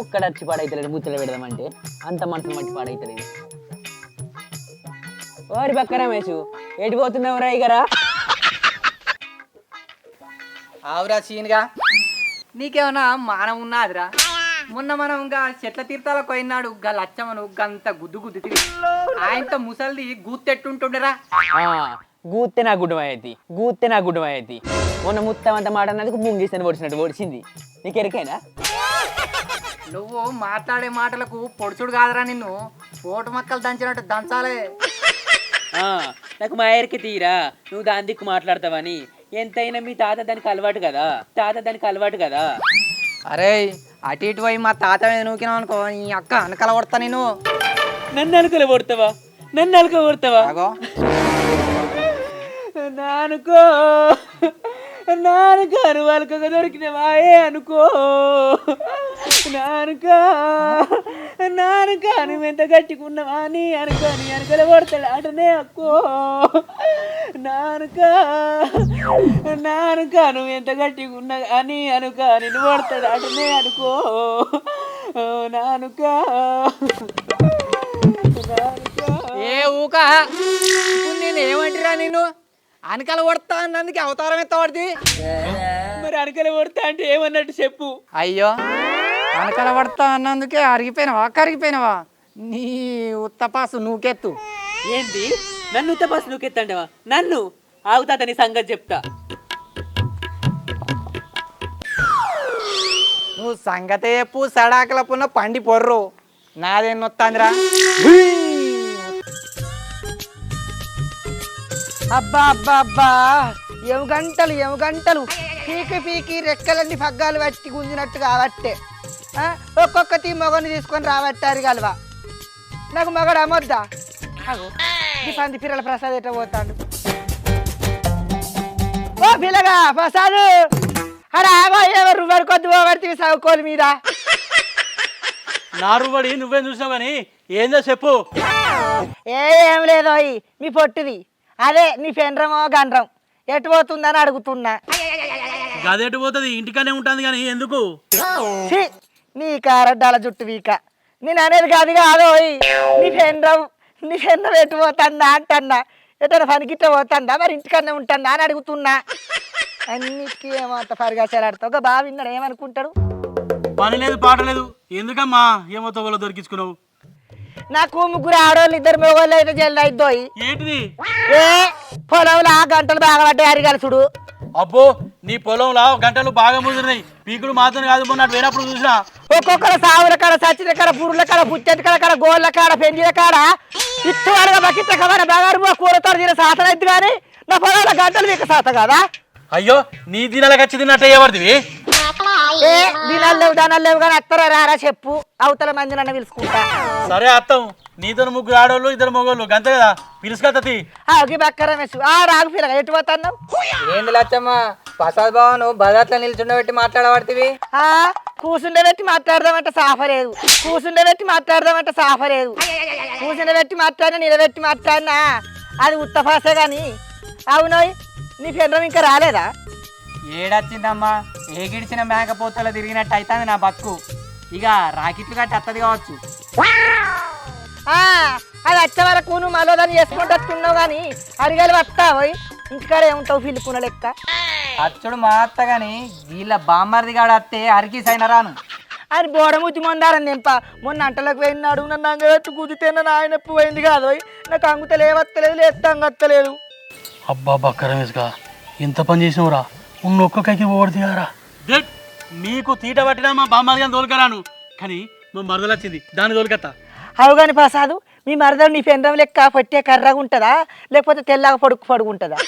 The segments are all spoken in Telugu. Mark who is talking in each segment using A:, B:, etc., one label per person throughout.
A: ఒక్కడ వచ్చి పాడైతలేడు ముచ్చట పెడదామంటే. అంత మనసు మట్టి పాడైతలేదు. ఓరి పక్క రమేష్ ఎటు పోతున్నావు రాయి గారా
B: ఆవురా సీన్గా. నీకేమన్నా మానం ఉన్నదిరా? మొన్న మనం ఇంకా చెట్ల తీర్థాలకు పోయినాడు గా లచ్చమను గంత గుద్దు గుద్దు తిరిగి. ఆయనతో ముసలిది గూత్తెట్టుంటుండరా.
A: గూత్తే నా గుడ్డమైంది గూత్తే నా గుడ్డమైంది మొన్న ముత్తం అంత మాట అన్నందుకు ముంగిస్తాను పొడిచినట్టు పొడిచింది. నీకు ఎరికైనా
B: నువ్వు మాట్లాడే మాటలకు పొడుచుడు కాదురా నిన్ను. పోటు మక్కలు దంచినట్టు దంచాలే.
A: ఆ, నాకు మా ఎరికి తీరా. నువ్వు దాని దిక్కు మాట్లాడతావని. ఎంతైనా మీ తాత దానికి అలవాటు కదా. తాత దానికి అలవాటు కదా.
B: అరే అటు ఇటు పోయి మా తాత మీద నూకినావు అనుకో నీ అక్క అనకల కొడతా నేను
A: నన్ను అలుకలు కొడతావా? నన్ను అలుక కొడతావా?
B: అగో
A: నానుకో నానుక వాళ్ళకొక దొరికినవా ఏ అనుకో. నానుక నానుక నువ్వు ఎంత గట్టికున్నావా అని అనుకోని నీ కొడతాడు అటనే అక్కో. నానుక నానుక నువ్వు ఎంత గట్టికున్నా అని అనుక నిన్ను కొడతాడు అటనే అనుకో. ఓ నానుక
B: ఏ ఊక? నేను ఏమంటారా నేను అనకల కొడతా అన్నందుకు అవతారం ఎత్తబడిది.
A: మరి అనకలు కొడతా అంటే ఏమన్నట్టు చెప్పు.
B: అయ్యో అనకల పడతా అన్నందుకే అరిగిపోయినావా? కరిగిపోయినావా నీ ఉత్తపాసు నూకెత్తు.
A: ఏంటి? నన్ను ఉత్తపాసు నువ్వెత్తంటావా నన్ను? ఆగుతాత నీ సంగతి చెప్తా.
B: నువ్వు సంగతే చెప్పు సడాకల పున్న పండి పొర్రు. నాదేం నొత్తాందిరా?
C: అబ్బా అబ్బా అబ్బా. ఎము గంటలు ఎము గంటలు. పీకి పీకి రెక్కలన్నీ పగ్గాలు పట్టి గుంజినట్టు కాబట్టే ఆ, ఒక్కొక్కటి మగని తీసుకొని రాబట్టారు గలవా నాకు మగడు అమ్మొద్దా? పంది పిల్లల ప్రసాద్ ఎట్లా పోతాడు? ఓ పిల్లగా ప్రసాద్! అరే ఆగో ఎవరు రువ్వరు కొద్ది పోగొడితే సౌకోలు మీద.
D: నారుబడి నువ్వేం చూసావు కానీ? ఏందో చెప్పు.
C: ఏ లేదో మీ పొట్టిది. అదే నీ పెండ్రమో గండ్రం. ఎటు పోతుందని అడుగుతున్నా.
D: గదెటు పోతుంది? ఇంటికనే ఉంటుంది కానీ ఎందుకు?
C: ఛీ, నీ కారడ్డాల జుట్టు వీక. నేను అనేది కాదు కాదు ఓయ్. నీ పెండ్రం నీ పెండ్రం ఎటు పోతాందా అంటన్నా. ఎటన్నా పనికిట్ట పోతాందా? మరి ఇంటికన్నా ఉంటాందా అని అడుగుతున్నా. అన్నిటికీ ఏమో అంత పరిగాచాలాడుతావు ఒక బాగా విన్నాడు ఏమనుకుంటాడు?
D: పని లేదు పాట లేదు. ఎందుకమ్మా? ఏమో తోవలో దొరికించుకున్నావు?
C: నాకు ముగ్గురు ఆడవాళ్ళు ఇద్దరు మగవాళ్ళు అయితే జల్లు అయిద్దోయి
D: ఏంటిది?
C: ఏ? పొలంలో ఆ గంటలు బాగా పడ్డాయి అరిగలసుడు
D: అబ్బో నీ పొలంలో గంటలు బాగా ముదిరినాయి. పీకుడు మాత్రం కాదు మొన్న అటు పోయినప్పుడు చూసినా.
C: ఒక్కొక్కరు సావుల కాడ సచ్చిన కాడ పురుల కాడ పుచ్చెటి కాడ కాడ గోళ్ళ కాడ పెంచిన కాడ. ఇత్తు అడగ బకిట్ట కవర బగారు కూరతో తిన సాతన అయితే కానీ నా పొలంలో గంటలు మీకు సాత కదా?
D: అయ్యో నీ దినాలకు వచ్చి తిన్నట్టు ఎవరిదివి
C: ఏ దినాలు లేవు దానాలు లేవు కానీ అత్తరా రారా చెప్పు. అవతల మంది నన్ను పిలుచుకుంటా.
D: సరే అత్తం. నీతో ముగ్గురు ఆడోళ్ళు ఇద్దరు మగోళ్ళు గంతే కదా? పిలుచుకత్తది
C: ఆగి బక్క రమేష్ ఆ రాగు పిల్లగా ఎటు పోతున్నావు
B: ఏంది లచ్చమ్మ? ప్రసాద్ బావను బజార్లో నిల్చుండబెట్టి మాట్లాడబడుతుంది.
C: ఆ కూసుండే పెట్టి మాట్లాడదామంటే సాఫలేదు కూసుండే పెట్టి మాట్లాడదామంటే సాఫలేదు కూసుండే పెట్టి మాట్లాడినా నిలబెట్టి మాట్లాడినా అది ఉత్తఫాసే కానీ అవునోయ్ నీ పెండ్రం ఇంకా రాలేదా?
B: ఏడొచ్చిందమ్మా ఏగిడిచిన మేకపోతలో తిరిగినట్టు అవుతుంది నా బతుకు. ఇక రాకెట్లు కట్టి అత్తది కావచ్చు.
C: ఆ, అది వచ్చే వరకు నువ్వు మళ్ళీ దాన్ని చేసుకుంటున్నావు కానీ అడిగాలి వస్తావోయ్ ఇంటికాడ ఏముంటావు పిలుపున లెక్క.
B: అచ్చుడు మా అత్త గాని వీళ్ళ బామ్మర్ది గాడు అత్తే అరికి సైన రాను.
C: అని బోడముచ్చి మొందారని నింప మొన్న అంటలకు పోయినాడు నన్ను అంగెత్తు కుదితే నా ఆయన ఎప్పు పోయింది కాదు నాకు అంగుతలే వత్తలేదు లేస్తే అంగత్తలేదు.
D: అబ్బా బక్క రమేష్గా ఎంత పని చేసినవురా. ఉన్న ఒక్క కైకి పోవడది కదరా దట్ నీకు తీట పట్టినా మా బామ్మాది కానీ తోలుకరాను. కానీ మా మరదలు వచ్చింది దాన్ని తోలుకత్తా.
C: అవుగాని ప్రసాదు మీ మరదలు నీ పెండ్రం లెక్క పట్టే కర్రగా ఉంటుందా? లేకపోతే తెల్లగా పొడుగు ఉంటుందా?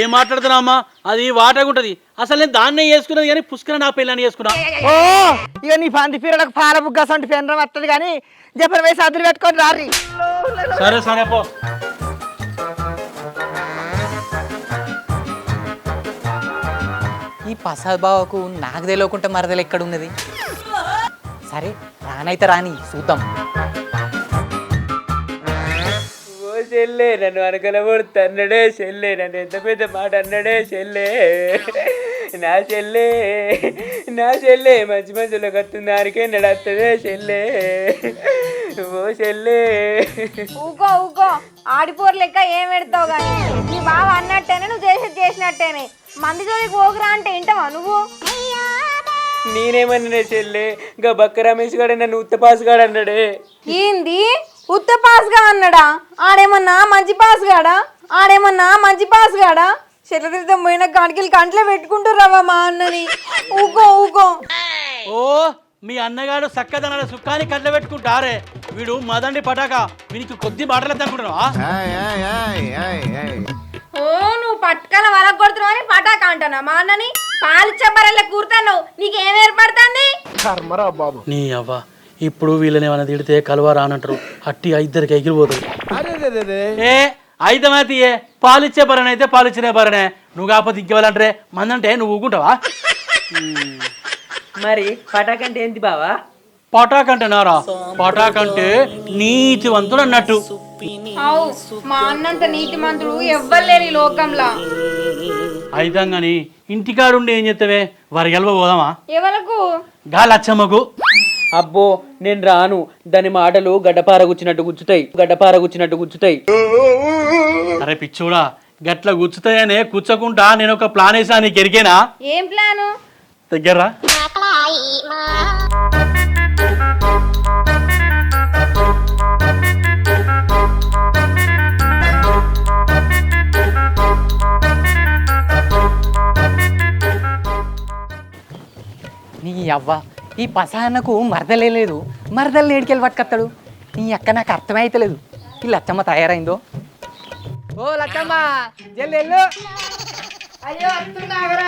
D: ఏం మాట్లాడుతున్నావు అమ్మా? అది వాటగా ఉంటది. అసలు నేను దాన్నే చేసుకున్నది కానీ పుష్కర నా పెళ్ళని చేసుకున్నా.
C: ఓ ఇక నీ పంది పీరలకు పాల బుగ్గ సొంటి పెండ్రం వస్తుంది కానీ జపన వేసి అదులు పెట్టుకొని రారి
D: సరే సరే పో.
B: ఈ ప్రసాద్ బావకు నాకు తెలియకుండా మరదలు ఎక్కడ ఉన్నది సరే రానైతే రాని చూద్దాం.
A: ఓ చెల్లే నన్ను అనకల కొడుతా అన్నడే చెల్లే నన్ను ఎంత పెద్ద మాట అన్నడే చెల్లే. నా చెల్లే నా చెల్లే మంచి మంచిలో కత్తున్నారికే నడత్తదే చెల్లే. ఓ చెల్లే.
E: ఊకో ఊకో. ఆడిపోరు లెక్క ఏం పెడతావు కానీ నీ బావ అన్నట్టేనే నువ్వు చేసేది చేసినట్టేనే. మంది జోలికి పోకురా అంటే ఏంటవా నువ్వు?
A: నేనేమన్నా చెల్లే? ఇంకా బక్క రమేష్ గాడు నన్ను ఉత్తపాస్ గాడు అన్నాడే.
E: ఏంది? ఉత్త పాస్గా అన్నాడా? ఆడేమన్నా మంచి పాస్ గాడా? ఆడేమన్నా మంచి పాస్ గాడా? శరీరం పోయిన కాడికి కంట్లో పెట్టుకుంటున్నావా మా అన్నని? ఊకో ఊకో.
D: ఓ మీ అన్నగాడు చక్కదనాల సుఖాన్ని కట్ల పెట్టుకుంటారే వీడు మదండి పటాక వీనికి కొద్ది మాటలేదు అనుకుంటున్నావా?
E: ఓ నువ్వు పట్టుకల వల కొడుతున్నావు అని పటాక అంటానా మా అన్నని పాలిచ్చే కూర్తాను నీకేం ఏర్పడుతుంది?
D: నీ అవ్వ ఇప్పుడు వీళ్ళని ఏమైనా తిడితే కలువ రానంటారు. అట్టి ఇద్దరికి ఎగిరిపోతుంది. ఏ అయితమైతే ఏ? పాలిచ్చే బరణ అయితే పాలిచ్చిన బరణే నువ్వు కాకపోతే ఇంకెవరంటారే? మందంటే నువ్వు ఊకుంటావా?
A: మరి పటాకంటే ఏంటి బావా?
D: పటాక్ అంటే నారా? పటాక్ అంటే నీతివంతుడు అన్నట్టు.
E: అవు మా అన్నంత నీతి మంత్రుడు ఎవ్వరు ఈ లోకంలో.
D: అయితే గాని ఇంటికాడుండి ఏం చేస్తావే? వారి గెలవ పోదామా? లచ్చమ్మకు
A: అబ్బో నేను రాను. దాని మాటలు గడ్డపార గుచ్చినట్టు గుచ్చుతాయి. గడ్డపార గుచ్చినట్టు గుచ్చుతాయి.
D: అరే పిచ్చోడా గట్ల గుచ్చుతాయనే కూర్చోకుండా నేను ఒక ప్లాన్ వేసా నీకు ఎరికేనా?
E: ఏం ప్లాను?
D: దగ్గర?
B: నీ అవ్వ ఈ పసానకు మరదలేదు లేదు. మరదలు నేడికెళ్ళి పట్టుకొస్తాడు? నీ అక్క నాకు అర్థమైతలేదు. ఈ లచ్చమ్మ తయారైందో? ఓ లచ్చమ్మ జల్లెళ్ళు.
C: అయ్యో అత్తున్నాగరాదోయ్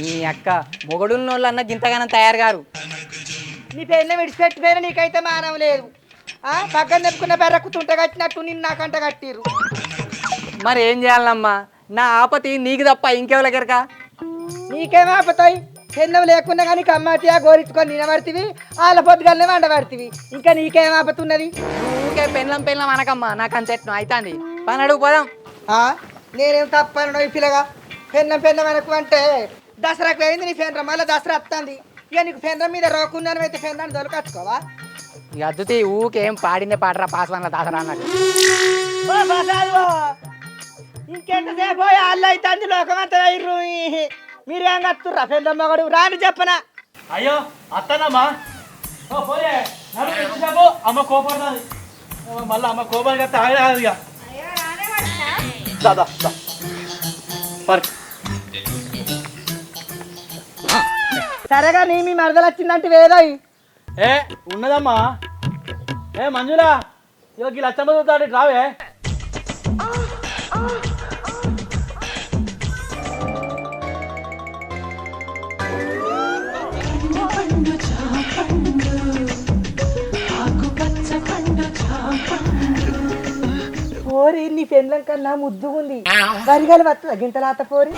B: నీ అక్క మొగడున్నోళ్ళు అన్న గింతగానం తయారు గారు
C: నీ పెళ్ళ విడిచిపెట్టిపోయినా నీకైతే మానవ లేదు. ఆ? పక్కన నెప్పుకున్న బెర్రకు తుంట కట్టినట్టు నిన్ను నాకంట కట్టిర్రు.
B: మరి ఏం చేయాలమ్మా నా ఆపతి నీకు తప్ప ఇంకెవరికెరక
C: నీకేం ఆపుతాయి? పెన్నం లేకున్నా కానీ కమ్మాటియా గోరించుకొని నిలబడితివి వాళ్ళ పొద్దుగాలనే వండబడితివి. ఇంకా నీకేం ఆపుతున్నది?
B: ఊకే పెళ్ళం పెళ్ళం అనకమ్మా నాకు అంత ఎట్ను అవుతుంది పని అడుగు పోదాం.
C: ఆ? నేనేం తప్పను ఈ పిల్లగా? పెన్నం పెన్నం అనకు అంటే దసరాకు అయింది నీ పెన్నం మళ్ళీ దసరా వస్తుంది ఇక నీకు పెన్నం మీద రోకున్నాను అయితే పెన్నాన్ని దొరకచ్చుకోవా?
B: ఇక అద్దుతి ఊకేం పాడిన పాడరా పాస్వాన్ల దాసరా అన్నట్టు.
C: ఓ ప్రసాద్ ఇంకెంతసేపు అల్ల అవుతుంది లోకమంతా ఇర్రు. మీరేం కత్తుర్రా? పెన్నం మగడు రాని చెప్పనా?
D: అయ్యో అత్తనమ్మా ఓ పోయే తెచ్చినాపు అమ్మ కోపడుతుంది. మళ్ళీ అమ్మ కోపానికి వస్తే ఆగలేదు ఇక. దా, దా, దా. మరి
C: సరేగా నీ మీ మరదలు వచ్చిందంటే వేదాయి
D: ఏ ఉన్నదమ్మా. ఏ మంజులా ఇవాళ ఈ లచ్చమ్మ చూస్తాడు రావే.
C: పోరి నీ పెండ్లం కన్నా ముద్దుగుంది. వరిగలు వస్తుందా గింతలాత పోరి?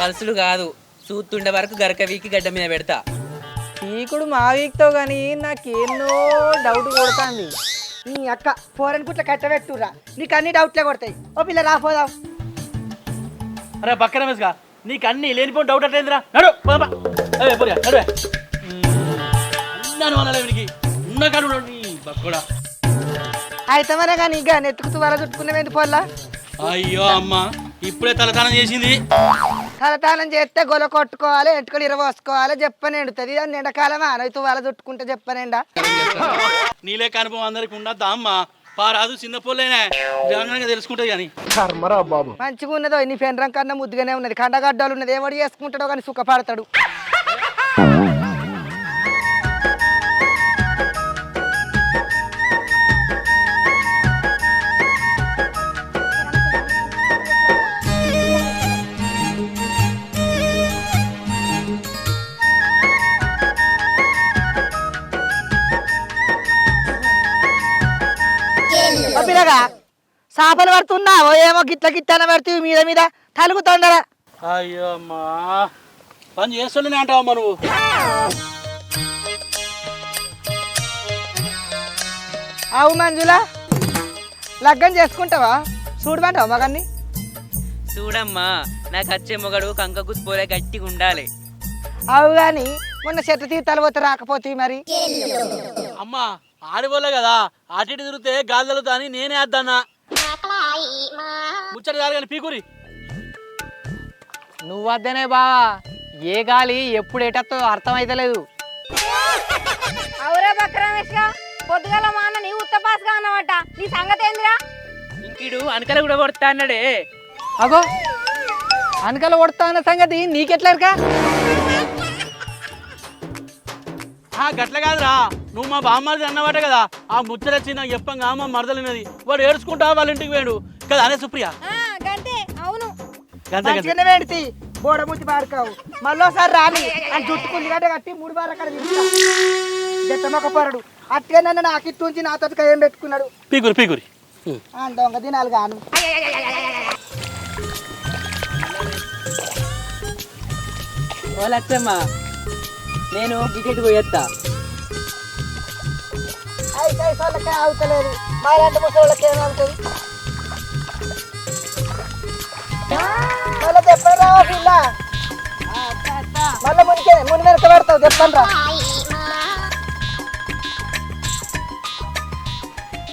A: పలుసులు కాదు. చూస్తుండే వరకు గరక వీకి గడ్డ మీద పెడతా.
B: పీకుడు మాగీక్తో కానీ నాకేన్నో డౌట్ కొడుతుంది.
C: నీ అక్క పోరని కుట్ల కట్టబెట్టురా నీకు అన్ని డౌట్లే కొడతాయి. ఓ పిల్ల రాపోదాం
D: అరే పక్కన వేసుగా నీకు అన్ని లేనిపోయిన డౌట్ అట్లేదురా? నడు పోదామా. ఏ, పోరియా, నడువే. అన్నాను అనలే వీనికి ఉన్న కాడు ఉన్నాడు నీ బక్కడా.
C: అయితే కానీ ఇంకా నెత్తుకుతూ వల చుట్టుకునేది పొల్ల
D: అయ్యో అమ్మ. ఇప్పుడే తలతానం చేసింది.
C: తలతానం చేస్తే గొల కొట్టుకోవాలి ఎంటుకలు ఇరవోసుకోవాలి చెప్పని ఎండుతుంది అది ఎండాకాలం అనైతూ వల చుట్టుకుంటే చెప్పనేండా
D: నీలే అనుభవం అందరికి ఉండద్దా అమ్మ? పారాదు చిన్న పొల్లేనే. తెలుసుకుంటుంది కానీ.
C: మంచిగా ఉన్నదో నీ పెండ్రం కన్నా ముద్దుగానే ఉన్నది. కండగడ్డలు ఉన్నది. ఎవడు చేసుకుంటాడో కానీ సుఖపడతాడు. చేపలు పడుతున్నావో ఏమో గిట్ల గిట్ల పడుతుంది మీద మీద. తలుగు తొందర.
D: అయ్యో అమ్మా. పని చేస్తుండేనే అంటావమ్మా నువ్వు.
C: అవు మంజుల లగ్గం చేసుకుంటావా? చూడమంటావా మగన్ని?
A: చూడమ్మా నాకు వచ్చే మొగడు కంక కుసిపోలే గట్టిగా ఉండాలి.
C: అవు కానీ మొన్న చెట్ల తీర్థాలు పోతే రాకపోతే మరి.
D: అమ్మ ఆడిపోలే కదా. అటు తిరిగితే గాలి తగులుతా అని నేనే వద్దన్నా ముచ్చట కాదు కానీ పీకురి.
B: నువ్వు వద్దనే బావా. ఏ గాలి ఎప్పుడు ఏటత్తో అర్థమైతలేదు.
E: అవురా బక్క రమేష్ పొద్దుగల మా అన్న నీ ఉత్త పాస్గా అన్నమాట. నీ సంగతి ఏందిరా?
A: ఇంకిడు అనకల కూడా కొడతా అన్నాడే.
B: అగో అనకల కొడతా అన్న సంగతి నీకెట్లరుగా
D: ఆ గట్ల కాదురా. నువ్వు మా బామ్మది అన్నవాట కదా. ఆ ముచ్చట వచ్చి నాకు చెప్పంగా మా మరదలినది. వాడు ఏడ్చుకుంటా వాళ్ళ ఇంటికి పోయాడు. కదా అనే సుప్రియ.
E: గంతే అవును.
D: గంతే గంతే.
C: మంచిగానే పెడితే బోడముచ్చి పాడుకావు మళ్ళోసారి రాని అని జుట్టుకుంది గడ్డ కట్టి మూడు బార్ అక్కడ జట్టమొక పొరడు. అట్టే నన్ను నాకు ఇట్టుంచి నాతో ఏం పెట్టుకున్నాడు?
D: పీకురి
C: ఆ దొంగ దినాలు గాను.
A: ఓ లచ్చమ్మ నేను గిటెట్ పోయేస్తా
C: వాళ్ళకే అవుతలేదు మా రెండు ముసలి ఏమవుతుంది మళ్ళీ చెప్పండి రా పిల్ల మళ్ళీ మునికే ముని వెనక పెడతావు చెప్పండి రా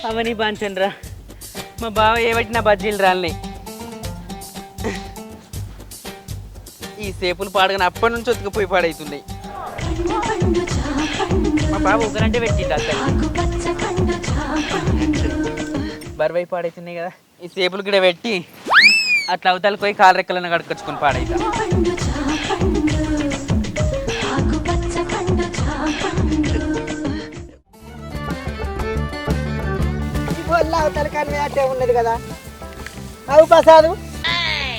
A: అవని బాంచండ్రా మా బావ ఏవటి నా బజ్జీలు రాలినాయి ఈ సేపులు పాడగానే అప్పటి నుంచి ఉతికిపోయి పాడైతున్నాయి. మా బాబు ఒకరంటే పెట్టిండు అక్కడ. బరువై పాడైతున్నాయి కదా. ఈ సేపులు కూడా పెట్టి అట్లా అవతలకి పోయి కాలు రెక్కలను కడుకొచ్చుకొని పాడైతా.
C: అవతల కానీ అట్టే ఉన్నది కదా. అవు ప్రసాదు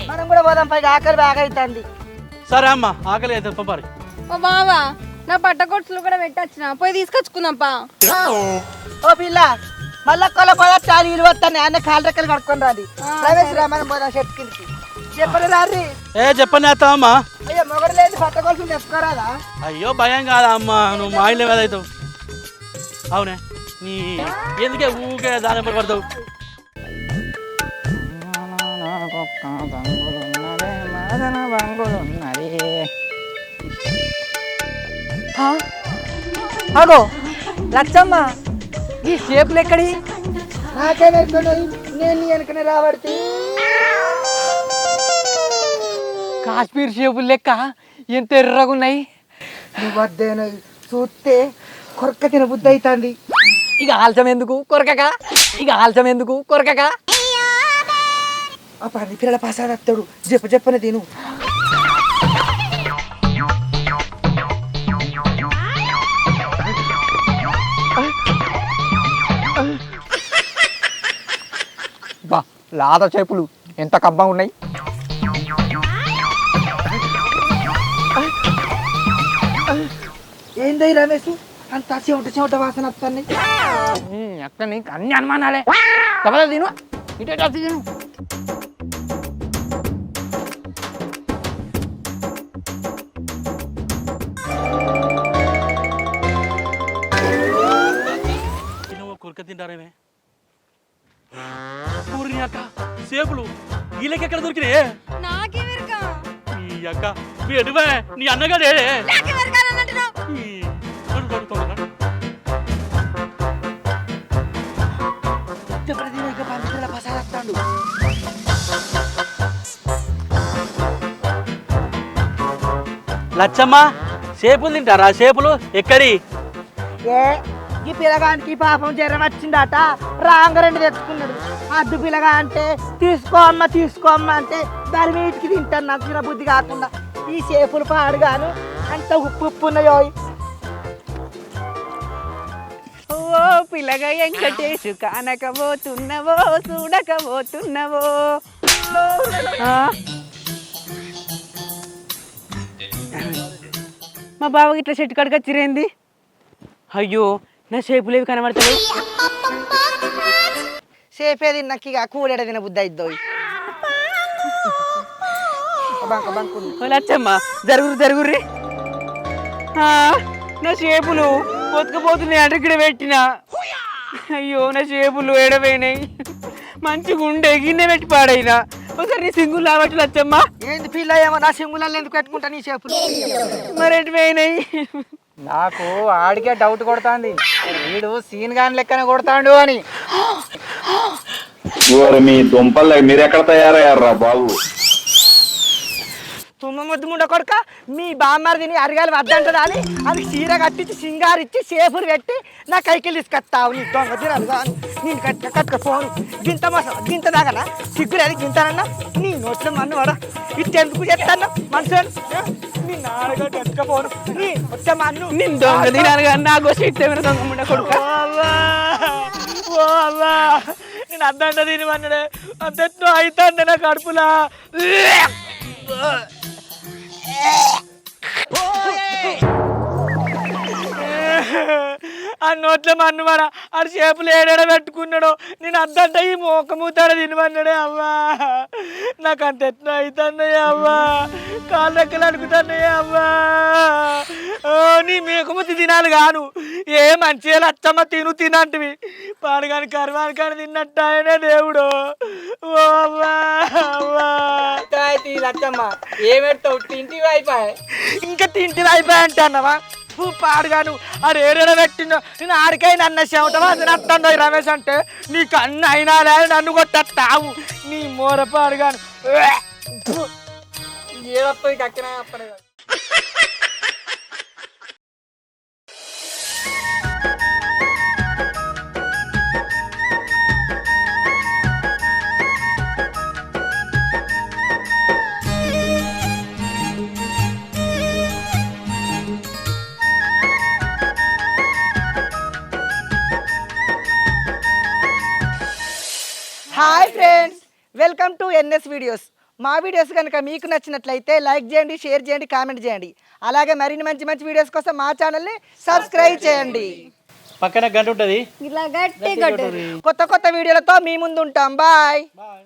C: మనం కూడా పోదాం పైగా ఆకలి బాగా అవుతుంది
D: సరే అమ్మ ఆకలి అయితే పంపారు
E: ఓ బావా నా పట్టకొట్లు కూడా పెట్టొచ్చిన. పోయి తీసుకొచ్చుకుందాంపా
C: ఓ పిల్ల మళ్ళా కొల కొల చాలు ఇల్లు వస్తాను అన్న కాలు రెక్కలు కడుక్కొని రాది. ప్రవేశ రా మనం పోదాం చెట్టు కిందకి. చెప్పండి రారి
D: ఏ చెప్పని వేస్తావమ్మా
C: అయ్యో మొగడు లేదు పట్టకొలుసు తెచ్చుకోరాదా?
D: అయ్యో భయం కాదా అమ్మా? నువ్వు మా ఇల్లు ఏదైతావు అవునే. నీ ఎందుకే ఊకే దాని ఎంబడి పడతావు?
B: అగో లచ్చమ్మ. ఈ షేపులు ఎక్కడి?
C: నాకే వెళ్తున్నాయి నేను వెనకనే రాబడితే.
B: కాశ్మీర్ షేపులు లెక్క ఎంత ఎర్రగున్నాయి?
C: నువ్వు వద్దేనో చూస్తే కొరక తిన బుద్ధి అవుతుంది
B: ఇక ఆల్చం ఎందుకు? కొరకక? ఇక ఆల్చం ఎందుకు? కొరకక?
C: ఆ పని పిల్లల ప్రసాద్ వస్తాడు చెప్ప చెప్పని తిను.
B: లాద చేపులు ఎంత కబ్బగా ఉన్నాయి?
C: ఏందై రమేష్? అంత చెమట చెమట వాసన వస్తాయి
B: అక్కడ నీకు అన్ని అనుమానాలే. కబల తిను. ఇటే తిను.
D: కురక తింటారేమే. సేపులు వీళ్ళకి ఎక్కడ దొరికినాయే? ఈ అక్క. మీ ఎడువే నీ అన్నగాడే. ఈ
C: వస్తాడు
D: లచ్చమ్మ సేపులు తింటారా? సేపులు ఎక్కడి?
C: ఏ? ఈ పిల్లగానికి పాపం జ్వరం వచ్చిందట. రాంగ రెండు తెచ్చుకున్నాడు. అద్దు పిల్లగా అంటే తీసుకో అమ్మ తీసుకో అమ్మ అంటే దాని మీటికి తింటాను నాకు చిన్న బుద్ధి కాకుండా. ఈ సేపులు పాడుగాను అంత ఉప్పు ఉప్పు ఉన్నాయో.
F: ఓ పిల్లగా వెంకటేషు కానకపోతున్నవో చూడకపోతున్నవో? మా బావకి ఇట్లా చెట్టు కాడికి వచ్చిరేంది?
A: అయ్యో నా షేపులు ఏవి కనబడతాయి
C: సేపే తిన్నాక ఇక కూడెడ తిన బుద్ధి అయిద్దో
A: లచ్చమ్మ జరుగురు జరుగుర్రి
F: ఆ, నా షేపులు పొత్తుకుపోతున్నాయి అంటే ఇక్కడ పెట్టిన. అయ్యో నా షేపులు ఏడపోయినాయి మంచిగా ఉండే గిన్నె పెట్టి పాడైనా. ఒకసారి నీ సింగులు రావట్లేదు లచ్చమ్మ
C: ఏంది పిల్ల ఏమో నా సింగులలో ఎందుకు పెట్టుకుంటా నీ చేపులు?
F: మరి ఎటు పోయినాయి?
B: నాకు ఆడికే డౌట్ కొడుతుంది. వీడు సీన్ గాని లెక్కన కొడతాడు అని.
G: మీ దుంపలు మీరు ఎక్కడ తయారయ్యారా బాబు?
C: తుమ్మ ముద్దు ముండ కొడుక మీ బామ్మరిదిని అరగాలి వద్దంటదా అని అది చీర కట్టించి సింగారిచ్చి సేపులు పెట్టి నా కైకిలు తీసుకొస్తావు. నీ దొంగ తిరదు నేను కట్ట కట్టుకపోను గింత మోసం గింత దాగనా? సిగ్గులేదు గింతనన్నా? నీ నోట్లో మన్ను వాడ? ఇట్టెందుకు చెప్తాను మనుషులు? నీ నాన్నగా నీ వచ్చే మన్ను.
F: నేను దొంగ తినాను కానీ నాకు దొంగ ముండ కొడుక?
D: నేను అద్దంట తినమన్నాడే. అంతెట్నో అవుతాండి నా కడుపులా. ఆ నోట్లో మన్ను ఆడు చేపలు ఏడాడ పెట్టుకున్నాడు. నేను అద్దంట ఈ మోకమూతాడ తినమన్నాడే అవ్వా. నాకు అంత ఎట్లా అవుతున్నాయి అవ్వా. కాళ్ళ రెక్కలు అడుగుతున్నాయి అవ్వా. నీ మేకమూతి తినాలి కాను ఏ మంచిగా లచ్చమ్మ తిను తినంటివి. పాడుగాని కరువాని కాని తిన్నట్టు ఆయనే దేవుడు. ఓ అవ్వా అవ్వా.
B: అయితే ఈ లచ్చమ్మ. ఏం పెడతావు? తింటివి అయిపోయి
C: ఇంకా తింటివి అయిపోయి అంటే అన్నవా నువ్వు పాడుగాను. ఆడు ఏడేడ పెట్టిందో నేను ఆడికైనా అన్న చెమటవా అది నట్టండో ఈ రమేష్ అంటే? నీకు అన్న అయినా లేదు నన్ను కొట్టావు నీ మోర పాడుగాను.
B: ఏదొస్తుంది కక్కినా అప్పనే
C: ఎన్ఎస్ వీడియోస్. మా వీడియోస్ కనుక మీకు నచ్చినట్లయితే లైక్ చేయండి షేర్ చేయండి కామెంట్ చేయండి. అలాగే మరిన్ని మంచి మంచి వీడియోస్ కోసం మా ఛానల్ని సబ్స్క్రైబ్ చేయండి.
D: పక్కన గంట ఉంటుంది.
E: ఇలా గట్టి గట్టు
C: కొత్త కొత్త వీడియోలతో మీ ముందు ఉంటాం బాయ్.
D: బాయ్.